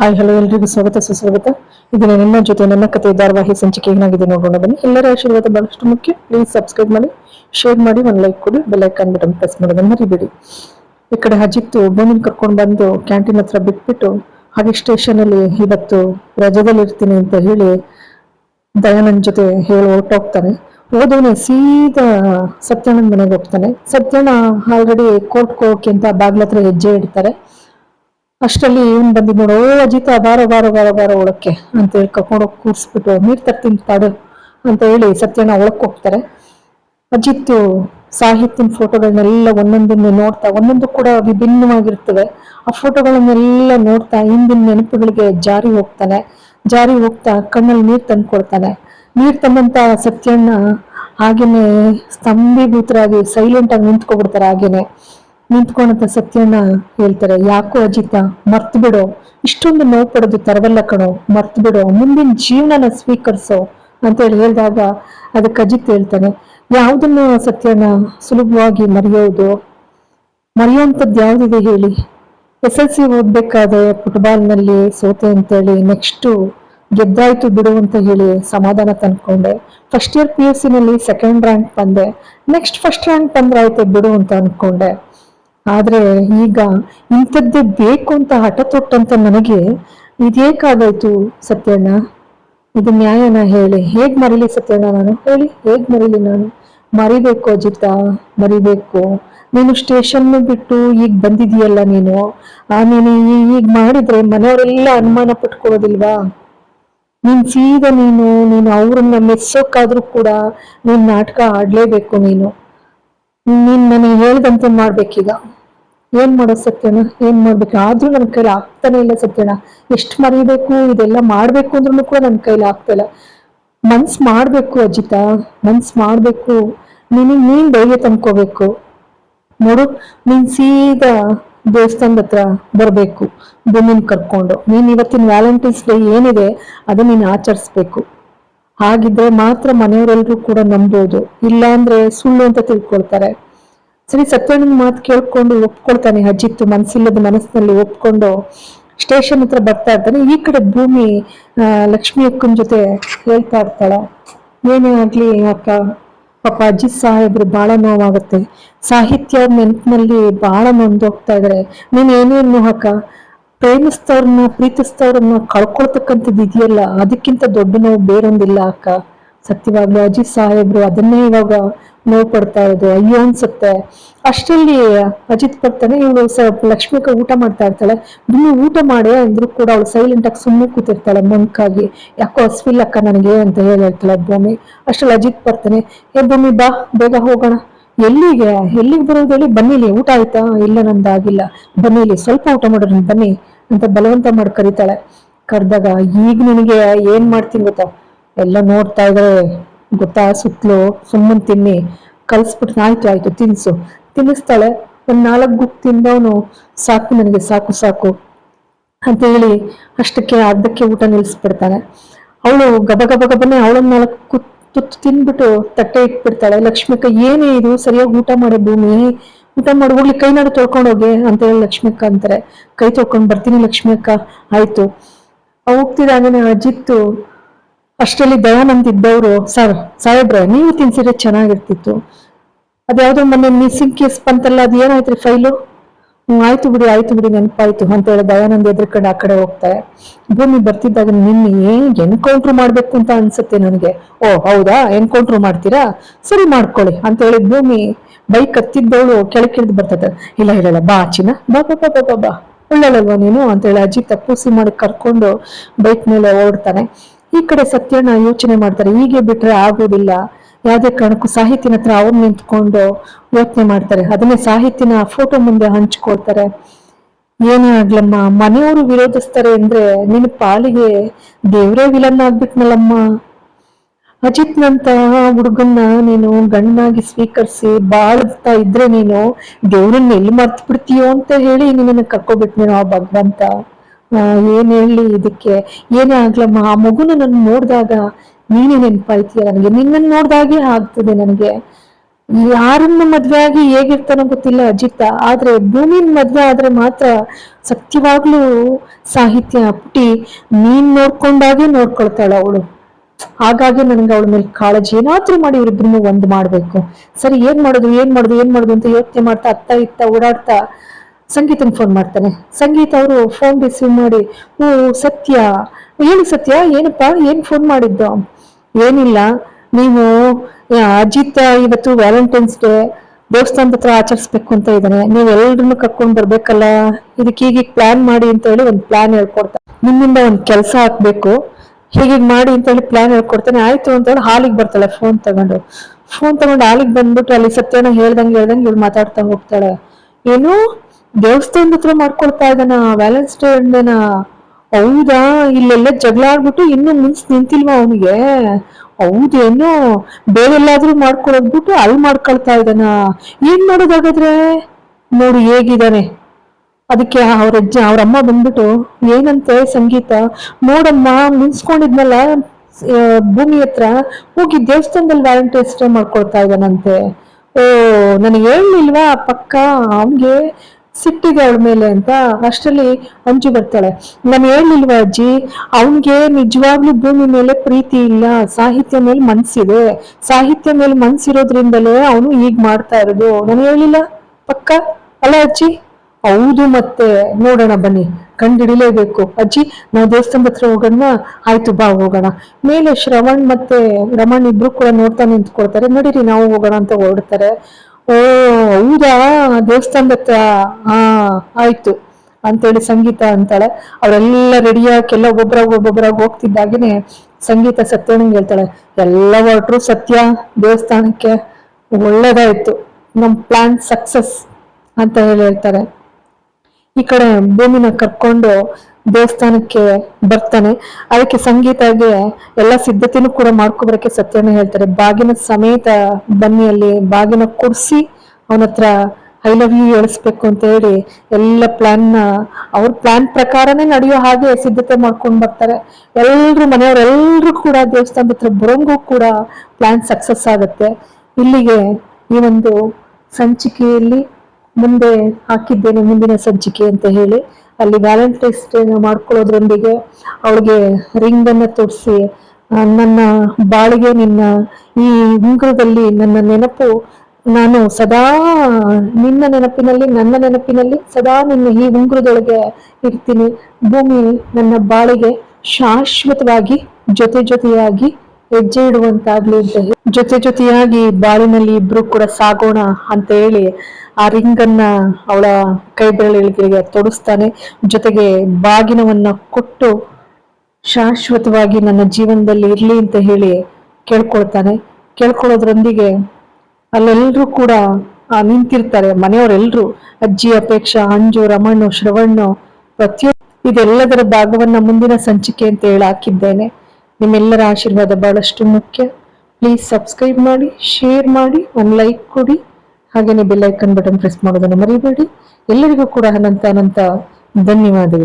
Hi hello ಎಲ್ರಿಗೂ ಸ್ವಾಗತ, ಸುಸ್ವಾಗತ. ಇದನ್ನ ನಿಮ್ಮ ಜೊತೆ ನನ್ನ ಕಥೆ ಧಾರಾವಾಹಿ ಸಂಚಿಕೆ ಏನಾಗಿದೆ ನೋಡೋಣ ಬನ್ನಿ. ಎಲ್ಲರ ಆಶೀರ್ವಾದ ಬಹಳಷ್ಟು ಮುಖ್ಯ. ಪ್ಲೀಸ್ ಸಬ್ಸ್ಕ್ರೈಬ್ ಮಾಡಿ ಶೇರ್ ಮಾಡಿ, ಒಂದು ಲೈಕ್ ಕೊಡಿ ಬೆಲ್ ಐಕಾನ್ ಬಟನ್ ಪ್ರೆಸ್ ಮಾಡೋದನ್ನ ಮರಿಬೇಡಿ. ಈ ಕಡೆ ಹಜಿತ್ತು ಭೂಮಿನ ಕರ್ಕೊಂಡು ಬಂದು ಕ್ಯಾಂಟೀನ್ ಹತ್ರ ಬಿಟ್ಬಿಟ್ಟು, ಹಾಗೆ ಸ್ಟೇಷನಲ್ಲಿ ಇವತ್ತು ರಜದಲ್ಲಿ ಇರ್ತೀನಿ ಅಂತ ಹೇಳಿ ದಯಾನಂದ್ ಜೊತೆ ಹೇಳಿ ಹೊರಟೋಗ್ತಾನೆ. ಹೋದವನೇ ಸೀದಾ ಸತ್ಯಣ್ಣನ ಮನೆಗೆ ಹೋಗ್ತಾನೆ. ಸತ್ಯಣ್ಣ ಆಲ್ರೆಡಿ ಕೋರ್ಟ್ ಹೋಗೋಕೆ ಅಂತ ಬಾಗ್ಲ ಹತ್ರ ಹೆಜ್ಜೆ ಇಡ್ತಾರೆ. ಅಷ್ಟರಲ್ಲಿ ಇವನ್ ಬಂದಿದ್ ನೋಡು, ಓ, ಅಜಿತ, ಬಾರೋ, ಬಾರ, ಬಾರೋ ಬಾರೋ, ಒಳಕ್ಕೆ ಅಂತ ಹೇಳಿ ಕರ್ಕೊಂಡೋಗಿ ಕೂರಿಸ್ಬಿಟ್ಟು, ನೀರ್ ತರ್ತೀನಿ ಪಾಡು ಅಂತ ಹೇಳಿ ಸತ್ಯಣ್ಣ ಒಳಕ್ಕೆ ಹೋಗ್ತಾರೆ. ಅಜಿತ್ ಸಾಹಿತ್ಯನ ಫೋಟೋಗಳನ್ನೆಲ್ಲ ಒಂದೊಂದನ್ನು ನೋಡ್ತಾ, ಒಂದೊಂದು ಕೂಡ ವಿಭಿನ್ನವಾಗಿರ್ತವೆ. ಆ ಫೋಟೋಗಳನ್ನೆಲ್ಲ ನೋಡ್ತಾ ಹಿಂದಿನ ನೆನಪುಗಳಿಗೆ ಜಾರಿ ಹೋಗ್ತಾನೆ. ಜಾರಿ ಹೋಗ್ತಾ ಕಣ್ಣಲ್ಲಿ ನೀರು ತಂದ್ಕೊಳ್ತಾನೆ ನೀರು ತಂದಂತ ಸತ್ಯಣ್ಣ ಹಾಗೇನೆ ಸ್ತಂಭೀಭೂತರಾಗಿ ಸೈಲೆಂಟ್ ಆಗಿ ನಿಂತ್ಕೊಬಿಡ್ತಾರೆ ಹಾಗೇನೆ. ನಿಂತ್ಕೊಂಡಂತ ಸತ್ಯನ ಹೇಳ್ತಾರೆ, ಯಾಕೋ ಅಜಿತ, ಮರ್ತು ಬಿಡೋ. ಇಷ್ಟೊಂದು ನೋವು ಪಡೆದು ತರವಲ್ಲ ಕಣೋ, ಮರ್ತು ಬಿಡೋ. ಮುಂದಿನ ಜೀವನನ ಸ್ವೀಕರಿಸೋ. ಅಂತ ಹೇಳಿ ಹೇಳಿದಾಗ ಅದಕ್ಕೆ ಅಜಿತ್ ಹೇಳ್ತಾನೆ, ಯಾವುದನ್ನು ಸತ್ಯನ ಸುಲಭವಾಗಿ ಮರೆಯೋದು? ಮರೆಯುವಂಥದ್ದು ಯಾವುದಿದೆ ಹೇಳಿ? ಎಸ್ ಎಲ್ ಸಿ ಓದ್ಬೇಕಾದ್ರೆ ಫುಟ್ಬಾಲ್ನಲ್ಲಿ ಸೋತೆ ಅಂತೇಳಿ ನೆಕ್ಸ್ಟ್ ಗೆದ್ದಾಯ್ತು ಬಿಡು ಅಂತ ಹೇಳಿ ಸಮಾಧಾನ ತಂದ್ಕೊಂಡೆ. ಫಸ್ಟ್ ಇಯರ್ ಪಿ ಯು ಸಿನಲ್ಲಿ ಸೆಕೆಂಡ್ ರ್ಯಾಂಕ್ ಬಂದೆ. ನೆಕ್ಸ್ಟ್ ಫಸ್ಟ್ ರ್ಯಾಂಕ್ ಬಂದ್ರೆ ಆಯ್ತು ಬಿಡು ಅಂತ ಅನ್ಕೊಂಡೆ. ಆದ್ರೆ ಈಗ ಇಂಥದ್ದೇ ಬೇಕು ಅಂತ ಹಠ ತೊಟ್ಟಂತ ನನಗೆ ಇದೇಕಾಗಾಯ್ತು ಸತ್ಯಣ್ಣ? ಇದು ನ್ಯಾಯನ ಹೇಳಿ. ಹೇಗ್ ಮರೀಲಿ ಸತ್ಯಣ್ಣ ನಾನು? ಹೇಳಿ. ಹೇಗ್ ಮರೀಲಿ ನಾನು? ಮರಿಬೇಕು ಅಜಿತ ಮರಿಬೇಕು. ನೀನು ಸ್ಟೇಷನ್ ಬಿಟ್ಟು ಈಗ ಬಂದಿದೀಯಲ್ಲ ನೀನು? ಆ, ನೀನು ಈಗ ಮಾಡಿದ್ರೆ ಮನೆಯವರೆಲ್ಲ ಅನುಮಾನ ಪಟ್ಕೊಳ್ಳೋದಿಲ್ವಾ? ನೀನ್ ಸೀದಾ ನೀನು ನೀನು ಅವ್ರನ್ನ ಮೆಚ್ಚೋಕ್ಕಾದ್ರೂ ಕೂಡ ನೀನ್ ನಾಟಕ ಆಡ್ಲೇಬೇಕು ನೀನು. ನೀನ್ ನನಗೆ ಹೇಳ್ದಂತೆ ಮಾಡ್ಬೇಕೀಗ. ಏನ್ ಮಾಡೋ ಸತ್ಯನ? ಏನ್ ಮಾಡ್ಬೇಕು? ಆದ್ರೂ ನನ್ನ ಕೈಲಿ ಆಗ್ತಾನೆ ಇಲ್ಲ ಸತ್ಯನ. ಎಷ್ಟ್ ಮರಿಬೇಕು? ಇದೆಲ್ಲ ಮಾಡ್ಬೇಕು ಅಂದ್ರೂ ಕೂಡ ನನ್ನ ಕೈಲಿ ಆಗ್ತಾ ಇಲ್ಲ. ಮನ್ಸ್ ಮಾಡ್ಬೇಕು ಅಜಿತ. ಮನ್ಸ್ ಮಾಡ್ಬೇಕು. ನೀನು ನೀನ್ ಧೈರ್ಯ ತಂದ್ಕೋಬೇಕು. ನೋಡು, ನೀನ್ ಸೀದಾ ದೇವಸ್ಥಾನದ ಹತ್ರ ಬರ್ಬೇಕು. ಭೂಮಿನ ಕರ್ಕೊಂಡು. ನೀನ್ ಇವತ್ತಿನ ವ್ಯಾಲೆಂಟೈನ್ಸ್ ಡೇ ಏನಿದೆ, ಅದನ್ನ ನೀನ್ ಆಚರಿಸ್ಬೇಕು. ಹಾಗಿದ್ರೆ ಮಾತ್ರ ಮನೆಯವರೆಲ್ಲರೂ ಕೂಡ ನಂಬೋದು. ಇಲ್ಲ ಅಂದ್ರೆ ಸುಳ್ಳು ಅಂತ ತಿಳ್ಕೊಳ್ತಾರೆ. ಸರಿ, ಸತ್ಯಣ್ಣನ ಮಾತು ಕೇಳ್ಕೊಂಡು ಒಪ್ಕೊಳ್ತಾನೆ ಅಜ್ಜಿತ್ತು ಮನ್ಸಿಲ್ಲದ ಮನಸ್ಸಿನಲ್ಲಿ ಒಪ್ಕೊಂಡು ಸ್ಟೇಷನ್ ಹತ್ರ ಬರ್ತಾ ಇರ್ತಾನೆ. ಈ ಕಡೆ ಭೂಮಿ ಲಕ್ಷ್ಮಿ ಅಕ್ಕನ ಜೊತೆ ಹೇಳ್ತಾ ಇರ್ತಾಳೆ. ಏನೇ ಆಗ್ಲಿ ಅಕ್ಕ, ಪಾಪ ಅಜ್ಜಿ ಸಾಹೇಬ್ರು ಬಹಳ ನೋವಾಗುತ್ತೆ. ಸಾಹಿತ್ಯ ನೆನಪಿನಲ್ಲಿ ಬಹಳ ನೊಂದೋಗ್ತಾ ಇದ್ರೆ. ನೀನ್ ಏನೇನು ಅಕ್ಕ? ಪ್ರೇಮಿಸ್ತವ್ರನ್ನ, ಪ್ರೀತಿಸ್ತವ್ರನ್ನ ಕಳ್ಕೊಳ್ತಕ್ಕಂಥದ್ದು ಇದೆಯಲ್ಲ, ಅದಕ್ಕಿಂತ ದೊಡ್ಡ ನೋವು ಬೇರೊಂದಿಲ್ಲ ಅಕ್ಕ. ಸತ್ಯವಾಗ್ಲೂ ಅಜಿತ್ ಸಾಹೇಬ್ರು ಅದನ್ನೇ ಇವಾಗ ನೋವು ಪಡ್ತಾ ಇರೋದು. ಅಯ್ಯೋ ಅನ್ಸುತ್ತೆ. ಅಷ್ಟರಲ್ಲಿ ಅಜಿತ್ ಬರ್ತಾನೆ, ಇವಳು ಸ್ವಲ್ಪ ಲಕ್ಷ್ಮಿಕ ಊಟ ಮಾಡ್ತಾ ಇರ್ತಾಳೆ. ಬಿಲ್ಲು ಊಟ ಮಾಡೇ ಅಂದ್ರು ಕೂಡ ಅವಳು ಸೈಲೆಂಟ್ ಆಗಿ ಸುಮ್ಮನೆ ಕೂತಿರ್ತಾಳೆ, ಮಂಕಾಗಿ. ಯಾಕೋ ಹಸ್ವಿಲ್ಲಕ್ಕ ನನಗೆ ಅಂತ ಹೇಳಿರ್ತಾಳೆ ಭೂಮಿ. ಅಷ್ಟ್ರಲ್ಲಿ ಅಜಿತ್ ಬರ್ತಾನೆ, ಏ ಭೂಮಿ, ಬಾ, ಬೇಗ ಹೋಗೋಣ. ಎಲ್ಲಿಗೆ? ಎಲ್ಲಿಗೆ ಬರೋದು ಹೇಳಿ? ಬನ್ನಿಲಿ ಊಟ ಆಯ್ತಾ? ಇಲ್ಲ ನಂದಾಗಿಲ್ಲ. ಬನ್ನಿಲಿ ಸ್ವಲ್ಪ ಊಟ ಮಾಡೋಣ, ಬನ್ನಿ. ಅಂತ ಬಲವಂತ ಮಾಡಿ ಕರೀತಾಳೆ. ಕರೆದಾಗ, ಈಗ ನಿನಗೆ ಏನ್ ಮಾಡ್ತೀನಿ ಗೊತ್ತಾ? ಎಲ್ಲ ನೋಡ್ತಾ ಇದ್ರೆ ಗೊತ್ತಾ ಸುತ್ತಲು ಸುಮ್ಮನೆ ತಿನ್ನಿ. ಕಲ್ಸ್ಬಿಟ್ಟು ಆಯ್ತು ಆಯ್ತು, ತಿನ್ಸು. ತಿನ್ನಿಸ್ತಾಳೆ. ಒಂದ್ ನಾಲ್ಕು ಗುಟ್ ತಿಂದವನು, ಸಾಕು ನನಗೆ, ಸಾಕು ಸಾಕು. ಅಂತ ಹೇಳಿ ಅಷ್ಟಕ್ಕೆ ಅರ್ಧಕ್ಕೆ ಊಟ ನಿಲ್ಲಿಸ್ಬಿಡ್ತಾನೆ. ಅವಳು ಗಬ ಗಬ ಗಬನೆ ಅವಳನ್ನ ನಾಲ್ಕು ತುತ್ತು ತಿಂದ್ಬಿಟ್ಟು ತಟ್ಟೆ ಇಟ್ಬಿಡ್ತಾಳೆ. ಲಕ್ಷ್ಮಿಕ, ಏನೇ ಇದು? ಸರಿಯಾಗಿ ಊಟ ಮಾಡೋ ಭೂಮಿ ಊಟ ಮಾಡಿ ಹೋಗ್ಲಿ ಕೈನಾಡು ತೊಳ್ಕೊಂಡು ಹೋಗಿ ಅಂತ ಹೇಳಿ ಲಕ್ಷ್ಮಿಕ್ಕ ಅಂತಾರೆ. ಕೈ ತೊಳ್ಕೊಂಡು ಬರ್ತೀನಿ ಲಕ್ಷ್ಮಿಕ್ಕ, ಆಯ್ತು. ಹೋಗ್ತಿದ್ದಾಗನೆ ಅಜಿತ್ತು, ಅಷ್ಟರಲ್ಲಿ ದಯಾನಂದ್ ಇದ್ದವರು ಸರ್ ಸಾಹೇಬ್ರೆ, ನೀವು ತಿನ್ಸಿದ್ರೆ ಚೆನ್ನಾಗಿರ್ತಿತ್ತು. ಅದ್ಯಾವ್ದೋ ಮೊನ್ನೆ ಮಿಸ್ಸಿಂಗ್ ಕೇಸ್ ಬಂತಲ್ಲ, ಅದು ಏನಾಯ್ತು ಫೈಲು ಆಯ್ತು ಬಿಡಿ ಆಯ್ತು ಬಿಡಿ, ನೆನಪಾಯ್ತು ಅಂತ ಹೇಳಿ ದಯಾನಂದ್ ಎದ್ರಕಂಡು ಆ ಕಡೆ ಹೋಗ್ತಾರೆ. ಭೂಮಿ ಬರ್ತಿದ್ದಾಗ ನಿನ್ನೆ ಎನ್ಕೌಂಟ್ರ್ ಮಾಡ್ಬೇಕು ಅಂತ ಅನ್ಸುತ್ತೆ ನನಗೆ. ಓ, ಹೌದಾ? ಎನ್ಕೌಂಟ್ರ್ ಮಾಡ್ತೀರಾ? ಸರಿ ಮಾಡ್ಕೊಳ್ಳಿ ಅಂತ ಹೇಳಿ ಭೂಮಿ ಬೈಕ್ ಹತ್ತಿದ್ದವಳು ಕೆಳಕಿಳಿದು ಬರ್ತದೆ. ಇಲ್ಲ ಇಲ್ಲ ಬಾ ಚಿನ್ನ. ಬಾ ಬಾ ಬಾ ಬಾ ಬಾ ಬಾ. ನೀನು ಅಂತ ಹೇಳಿ ಅಜ್ಜಿ ತಪ್ಪೂಸಿ ಮಾಡಿ ಕರ್ಕೊಂಡು ಬೈಕ್ ಮೇಲೆ ಓಡ್ತಾನೆ. ಈ ಕಡೆ ಸತ್ಯಣ್ಣ ಯೋಚನೆ ಮಾಡ್ತಾರೆ, ಹೀಗೆ ಬಿಟ್ರೆ ಆಗೋದಿಲ್ಲ ಯಾವುದೇ ಕಾರಣಕ್ಕೂ ಸಾಹಿತ್ಯನ ಹತ್ರ ಅವ್ರು ನಿಂತ್ಕೊಂಡು ಯೋಚನೆ ಮಾಡ್ತಾರೆ. ಅದನ್ನೇ ಸಾಹಿತ್ಯನ ಫೋಟೋ ಮುಂದೆ ಹಂಚ್ಕೊಳ್ತಾರೆ. ಏನೇ ಆಗ್ಲಮ್ಮ, ಮನೆಯವರು ವಿರೋಧಿಸ್ತಾರೆ ಅಂದ್ರೆ ನಿನ್ನ ಪಾಲಿಗೆ ದೇವ್ರೇ ವಿಲನ್ ಆಗ್ಬಿಟ್ನಲ್ಲಮ್ಮ. ಅಜಿತ್ನಂತ ಹುಡುಗನ್ನ ನೀನು ಗಂಡನಾಗಿ ಸ್ವೀಕರಿಸಿ ಬಾಳ್ತಾ ಇದ್ರೆ ನೀನು ದೇವ್ರನ್ನ ಎಲ್ಲಿ ಮರ್ತು ಬಿಡ್ತೀಯೋ ಅಂತ ಹೇಳಿ ನಿನ್ನ ಕರ್ಕೊಬಿಟ್ನೇನೋ ಆ ಭಗವಂತ. ಏನ್ ಹೇಳಿ ಇದಕ್ಕೆ? ಏನೇ ಆಗ್ಲಮ್ಮ ಆ ಮಗುನ ನಾನು ನೋಡಿದಾಗ ನೀನೇ ನೆನಪಾಯ್ತೀಯ ನನಗೆ? ನಿನ್ನನ್ನು ನೋಡ್ದಾಗೆ ಆಗ್ತದೆ ನನಗೆ. ಯಾರನ್ನ ಮದ್ವೆ ಆಗಿ ಹೇಗಿರ್ತಾನೋ ಗೊತ್ತಿಲ್ಲ ಅಜಿತ, ಆದ್ರೆ ಭೂಮಿನ ಮದ್ವೆ ಆದ್ರೆ ಮಾತ್ರ ಸತ್ಯವಾಗ್ಲೂ ಸಾಹಿತ್ಯ ಪುಟಿ ನೀನ್ ನೋಡ್ಕೊಂಡಾಗೆ ನೋಡ್ಕೊಳ್ತಾಳ ಅವಳು. ಹಾಗಾಗಿ ನನಗೆ ಅವಳ ಮೇಲೆ ಕಾಳಜಿ. ಏನಾದ್ರೂ ಮಾಡಿ ಇವ್ರಿಬ್ರು ಒಂದ್ ಮಾಡ್ಬೇಕು. ಸರಿ, ಏನ್ ಮಾಡೋದು ಏನ್ ಮಾಡೋದು ಏನ್ ಮಾಡೋದು ಅಂತ ಯೋಚನೆ ಮಾಡ್ತಾ, ಅತ್ತ ಇತ್ತ ಓಡಾಡ್ತಾ ಸಂಗೀತನ ಫೋನ್ ಮಾಡ್ತಾನೆ. ಸಂಗೀತ ಅವರು ಫೋನ್ ರಿಸೀವ್ ಮಾಡಿ, ಓ, ಸತ್ಯ ಏನು ಸತ್ಯ, ಏನಪ್ಪಾ, ಏನ್ ಫೋನ್ ಮಾಡಿದ್ದು? ಏನಿಲ್ಲ, ನೀವು ಅಜಿತ್ ಇವತ್ತು ವ್ಯಾಲೆಂಟೈನ್ಸ್ ಡೇ ದೇವಸ್ಥಾನದ ಹತ್ರ ಆಚರಿಸ್ಬೇಕು ಅಂತ ಇದ್ದಾನೆ ನೀವು ಎಲ್ರನ್ನು ಕರ್ಕೊಂಡು ಬರ್ಬೇಕಲ್ಲ, ಇದಕ್ಕೆ ಹೀಗೆ ಪ್ಲಾನ್ ಮಾಡಿ ಅಂತ ಹೇಳಿ ಒಂದು ಪ್ಲಾನ್ ಹೇಳ್ಕೊಡ್ತಾರೆ ನಿಮ್ಮಿಂದ ಒಂದು ಕೆಲಸ ಹಾಕ್ಬೇಕು. ಹೀಗೆ ಮಾಡಿ ಅಂತ ಹೇಳಿ ಪ್ಲಾನ್ ಹೇಳ್ಕೊಡ್ತೇನೆ ಆಯ್ತು ಅಂತ ಹೇಳಿ ಹಾಲಿಗೆ ಬರ್ತಾಳೆ ಫೋನ್ ತಗೊಂಡು. ಫೋನ್ ತಗೊಂಡು ಹಾಲಿಗೆ ಬಂದ್ಬಿಟ್ಟು ಅಲ್ಲಿ ಸತ್ಯನ ಹೇಳ್ದಂಗೆ ಹೇಳ್ದಂಗೆ ಇವ್ಳು ಮಾತಾಡ್ತಾ ಹೋಗ್ತಾಳೆ. ಏನು? ದೇವಸ್ಥಾನದ ಹತ್ರ ಮಾಡ್ಕೊಳ್ತಾ ಇದ್ದಾನ? ವ್ಯಾಲೆನ್ಸ್ ಡೇ ಅಂಡೇನ ಹೌದಾ? ಇಲ್ಲೆಲ್ಲ ಜಗಳ ಆಡ್ಬಿಟ್ಟು ಇನ್ನು ಮಿನ್ಸ್ ನಿಂತಿಲ್ವಾ ಅವನಿಗೆ? ಹೌದೇನು? ಬೇರೆಲ್ಲಾದ್ರೂ ಮಾಡ್ಕೊಳ್ಳೋದ್ಬಿಟ್ಟು ಅಲ್ಲಿ ಮಾಡ್ಕೊಳ್ತಾ ಇದ್ದಾನ? ಏನ್ ಮಾಡೋದಾಗಾದ್ರೆ? ನೋಡು, ಹೇಗಿದ್ದಾನೆ. ಅದಕ್ಕೆ ಅವ್ರ ಅಜ್ಜ, ಅವ್ರ ಅಮ್ಮ ಬಂದ್ಬಿಟ್ಟು, ಏನಂತೆ ಸಂಗೀತ? ನೋಡಮ್ಮ ಮುನ್ಸ್ಕೊಂಡಿದ್ನಲ್ಲ ಭೂಮಿ ಹತ್ರ. ಹೋಗಿ ದೇವಸ್ಥಾನದಲ್ಲಿ ವ್ಯಾಲಂಟೈನ್ಸ್ ಡೇ ಮಾಡ್ಕೊಳ್ತಾ ಇದ್ದಾನಂತೆ. ಓ, ನನಗೆ ಹೇಳಲಿಲ್ವಾ, ಪಕ್ಕ? ಅವನಿಗೆ ಸಿಟ್ಟಿದೆ ಅವಳ ಮೇಲೆ ಅಂತ. ಅಷ್ಟರಲ್ಲಿ ಅಂಜು ಬರ್ತಾಳೆ. ನಾನು ಹೇಳಿಲ್ವಾ ಅಜ್ಜಿ? ಅವನ್ಗೆ ನಿಜವಾಗ್ಲೂ ಭೂಮಿ ಮೇಲೆ ಪ್ರೀತಿ ಇಲ್ಲ. ಸಾಹಿತ್ಯ ಮೇಲೆ ಮನ್ಸಿದೆ. ಸಾಹಿತ್ಯ ಮೇಲೆ ಮನ್ಸಿರೋದ್ರಿಂದಲೇ ಅವನು ಈಗ ಮಾಡ್ತಾ ಇರೋದು. ನಾನು ಹೇಳಿಲ್ಲ ಪಕ್ಕ? ಅಲ್ಲ ಅಜ್ಜಿ? ಹೌದು ಮತ್ತೆ ನೋಡೋಣ ಬನ್ನಿ ಕಂಡಿಡಿಲೇಬೇಕು ಅಜ್ಜಿ, ನಾವು ದೇವಸ್ಥಾನದ ಹತ್ರ ಹೋಗೋಣ? ಆಯ್ತು, ಬಾ, ಹೋಗೋಣ. ಮೇಲೆ ಶ್ರವಣ್ ಮತ್ತೆ ರಮಣ್ ಇಬ್ರು ಕೂಡ ನೋಡ್ತಾ ನಿಂತ್ಕೊಳ್ತಾರೆ. ನಡೀರಿ, ನಾವು ಹೋಗೋಣ ಅಂತ ಹೊರಡ್ತಾರೆ. ಓ, ಹೌದಾ? ದೇವಸ್ಥಾನದ ಹತ್ರ? ಹಾ, ಆಯ್ತು ಅಂತೇಳಿ ಸಂಗೀತ ಅಂತಾಳೆ. ಅವರೆಲ್ಲ ರೆಡಿಯಾಗಿ ಎಲ್ಲ ಒಬ್ಬೊಬ್ಬರಾಗ ಒಬ್ಬೊಬ್ಬರಾಗ ಹೋಗ್ತಿದ್ದಾಗೇನೆ ಸಂಗೀತ ಸತ್ಯನಿಗೆ ಹೇಳ್ತಾಳೆ, ಎಲ್ಲ ಹೊರಟ್ರು ಸತ್ಯ, ದೇವಸ್ಥಾನಕ್ಕೆ ಒಳ್ಳೇದಾಯ್ತು. ನಮ್ಮ ಪ್ಲಾನ್ ಸಕ್ಸಸ್ ಅಂತ ಹೇಳಿ ಹೇಳ್ತಾರೆ. ಈ ಕಡೆ ಭೂಮಿನ ಕರ್ಕೊಂಡು ದೇವಸ್ಥಾನಕ್ಕೆ ಬರ್ತಾನೆ. ಅದಕ್ಕೆ ಸಂಗೀತಗೆ ಎಲ್ಲ ಸಿದ್ಧತೆನೂ ಕೂಡ ಮಾಡ್ಕೊಬರಕ್ಕೆ ಸತ್ಯನ ಹೇಳ್ತಾರೆ. ಬಾಗಿನ ಸಮೇತ ಬನ್ನಿ ಅಲ್ಲಿ ಬಾಗಿನ ಕೊಡ್ಸಿ ಅವನ ಹತ್ರ ಐ ಲವ್ ಯು ಹೇಳಿಸ್ಬೇಕು ಅಂತ ಹೇಳಿ ಎಲ್ಲ ಪ್ಲಾನ್ ಅವ್ರ ಪ್ಲಾನ್ ಪ್ರಕಾರನೇ ನಡೆಯೋ ಹಾಗೆ ಸಿದ್ಧತೆ ಮಾಡ್ಕೊಂಡು ಬರ್ತಾರೆ. ಎಲ್ಲರೂ ಮನೆಯವರೆಲ್ಲರೂ ಕೂಡ ದೇವಸ್ಥಾನದ ಹತ್ರ ಬರೋಂಗೂ ಕೂಡ ಪ್ಲಾನ್ ಸಕ್ಸಸ್ ಆಗುತ್ತೆ. ಇಲ್ಲಿಗೆ ಈ ಒಂದು ಸಂಚಿಕೆಯಲ್ಲಿ ಮುಂದೆ ಹಾಕಿದ್ದೇನೆ ಮುಂದಿನ ಸಂಚಿಕೆ ಅಂತ ಹೇಳಿ. ಅಲ್ಲಿ ವ್ಯಾಲೆಂಟೈನ್ಸ್ ಡೇ ಮಾಡ್ಕೊಳ್ಳೋದ್ರೊಂದಿಗೆ ಅವಳಿಗೆ ರಿಂಗ್ ಅನ್ನ ತೋರಿಸಿ ನನ್ನ ಬಾಳಿಗೆ ನಿನ್ನ ಈ ಉಂಗುರದಲ್ಲಿ ನನ್ನ ನೆನಪು, ನಾನು ಸದಾ ನಿನ್ನ ನೆನಪಿನಲ್ಲಿ, ನನ್ನ ನೆನಪಿನಲ್ಲಿ ಸದಾ ನಿನ್ನ ಈ ಉಂಗುರದೊಳಗೆ ಇರ್ತೀನಿ. ಭೂಮಿ ನನ್ನ ಬಾಳಿಗೆ ಶಾಶ್ವತವಾಗಿ ಜೊತೆ ಜೊತೆಯಾಗಿ ಹೆಜ್ಜೆ ಇಡುವಂತಾಗ್ಲಿ ಅಂತ ಜೊತೆ ಜೊತೆಯಾಗಿ ಬಾಳಿನಲ್ಲಿ ಇಬ್ರು ಕೂಡ ಸಾಗೋಣ ಅಂತ ಹೇಳಿ ಆ ರಿಂಗ್ ಅನ್ನ ಅವಳ ಕೈ ಬೆರಳಿಗೆ ತೊಡಸ್ತಾನೆ. ಜೊತೆಗೆ ಬಾಗಿನವನ್ನ ಕೊಟ್ಟು ಶಾಶ್ವತವಾಗಿ ನನ್ನ ಜೀವನದಲ್ಲಿ ಇರ್ಲಿ ಅಂತ ಹೇಳಿ ಕೇಳ್ಕೊಳ್ತಾನೆ. ಕೇಳ್ಕೊಳ್ಳೋದ್ರೊಂದಿಗೆ ಅಲ್ಲೆಲ್ಲರೂ ಕೂಡ ನಿಂತಿರ್ತಾರೆ ಮನೆಯವರೆಲ್ಲರೂ ಅಜ್ಜಿ, ಅಪೇಕ್ಷಾ, ಅಂಜು, ರಮಣ್ಣು, ಶ್ರವಣ್ಣು ಪ್ರತಿಯೊಂದು ಇದೆಲ್ಲದರ ಭಾಗವನ್ನ ಮುಂದಿನ ಸಂಚಿಕೆ ಅಂತ ಹೇಳಿ ಹಾಕಿದ್ದೇನೆ. ನಿಮ್ಮೆಲ್ಲರ ಆಶೀರ್ವಾದ ಬಹಳಷ್ಟು ಮುಖ್ಯ. ಪ್ಲೀಸ್ ಸಬ್ಸ್ಕ್ರೈಬ್ ಮಾಡಿ ಶೇರ್ ಮಾಡಿ, ಒಂದು ಲೈಕ್ ಕೊಡಿ. ಹಾಗೆಯೇ ಬೆಲ್ ಐಕನ್ ಬಟನ್ ಪ್ರೆಸ್ ಮಾಡೋದನ್ನು ಮರಿಬೇಡಿ. ಎಲ್ಲರಿಗೂ ಕೂಡ ಅನಂತ ಅನಂತ ಧನ್ಯವಾದಗಳು.